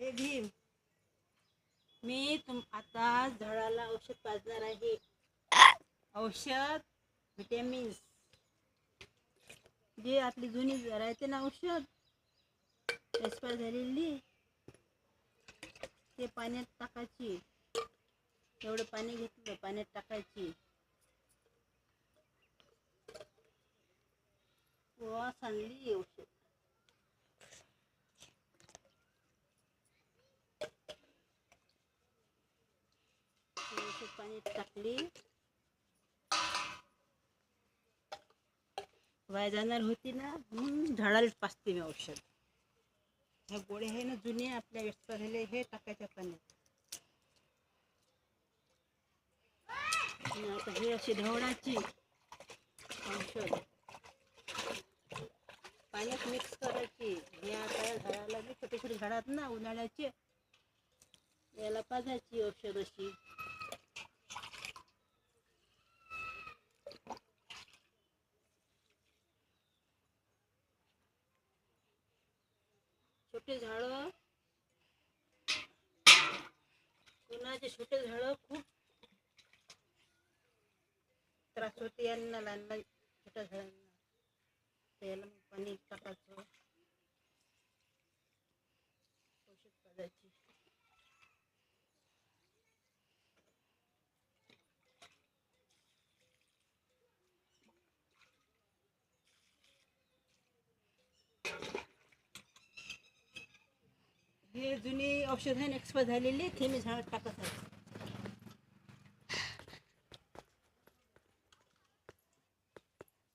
हे भीम. मी तुम आता झाडाला औषध पाजणार आहे. औषध व्हिटॅमिन जे आपली जुनी राहते ना औषध एक्सपायर झालेली ते पाण्यात टाकायची. एवढं पाणी घेतलं पाण्यात टाकायची. वा सांगली औषध पाण्यात टाकली. वाया जाणार होती ना म्हणून झाडाला पाचते मी औषध. ह्या गोळे आहे ना जुने आपल्या व्यस्त झाले हे टाकायच्या पाण्यात. आता हे अशी ढवळाची औषध. पाण्यात मिक्स करायची. हे आता झाडाला छोटे छोटे झाडात ना उन्हाळ्याचे. याला पाजायची औषध अशी. छोटे झाडं. कोणाचे छोटे झाडं खूप त्रास होते. यांना लहान लहान छोट्या झाडांना. त्याला पाणी टाकायचं. औषध पाजायची हे जुनी औषध आहे एक्सपायर झालेली ते मी झाडात टाकत आहे.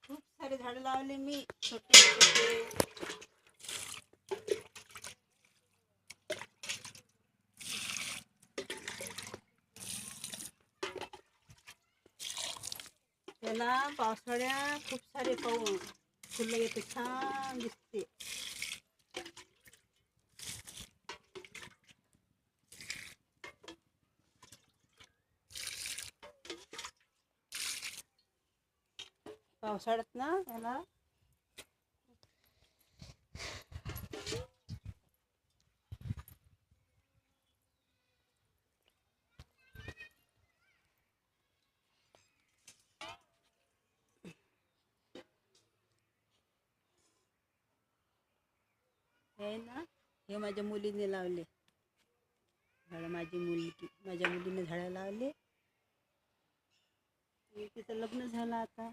खूप सारे झाडं लावले मी छोटे छोटे. त्याला पावसाळ्यात खूप सारे पाहून फुलं येते छान दिसते. पावसाळ्यात ना याला. हे ना हे माझ्या मुलीने लावले. झाडं माझी मुलगी माझ्या मुलीने झाडं लावले. तिचं लग्न झालं आता.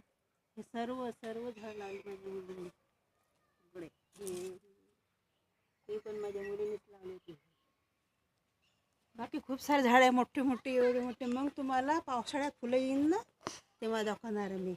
हे सर्व सर्व झाड लावले माझ्या मुलीने सगळे. हे ते पण माझ्या मुलीनेच लावले होते. बाकी खूप सारे झाड आहे. मोठे मोठे एवढे मोठे. मग तुम्हाला पावसाळ्यात फुलं येईन ना? तेव्हा दाखवणार मी.